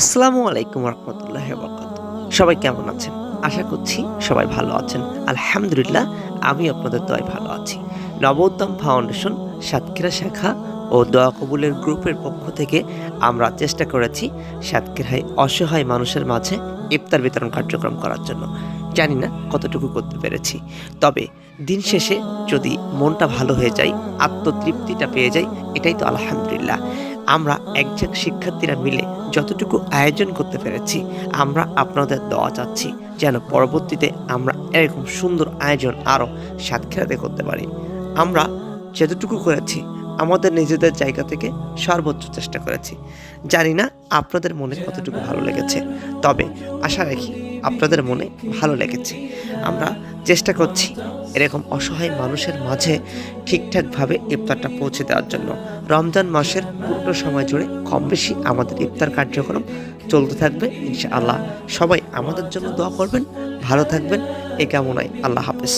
আসসালামু আলাইকুম রহমতুল্লাহ সবাই কেমন আছেন? আশা করছি সবাই ভালো আছেন। আলহামদুলিল্লাহ আমি আপনাদের দয় ভালো আছি। নবোত্তম ফাউন্ডেশন সাতক্ষীরা শাখা ও দোয়া কবুলের গ্রুপের পক্ষ থেকে আমরা চেষ্টা করেছি সাতক্ষীরায় অসহায় মানুষের মাঝে ইফতার বিতরণ কার্যক্রম করার জন্য। জানি না কতটুকু করতে পেরেছি। তবে দিন শেষে যদি মনটা ভালো হয়ে যায়, আত্মতৃপ্তিটা পেয়ে যায়, এটাই তো আলহামদুলিল্লাহ। আমরা একজন শিক্ষার্থীরা মিলে যতটুকু আয়োজন করতে পেরেছি, আমরা আপনাদের দোয়া চাচ্ছি যেন পরবর্তীতে আমরা এরকম সুন্দর আয়োজন আরও সাতক্ষীরাতে করতে পারি। আমরা যতটুকু করেছি আমাদের নিজেদের জায়গা থেকে সর্বোচ্চ চেষ্টা করেছি। জানি না আপনাদের মনে কতটুকু ভালো লেগেছে, তবে আশা রাখি আপনাদের মনে ভালো লেগেছে। আমরা চেষ্টা করছি এরকম অসহায় মানুষের মাঝে ঠিকঠাকভাবে ইফতারটা পৌঁছে দেওয়ার জন্য। রমজান মাসের পুরো সময় জুড়ে কম বেশি আমাদের ইফতার কার্যক্রম চলতে থাকবে, ইনশাআল্লাহ। সবাই আমাদের জন্য দোয়া করবেন, ভালো থাকবেন। এই কামনায় আল্লাহ হাফেজ।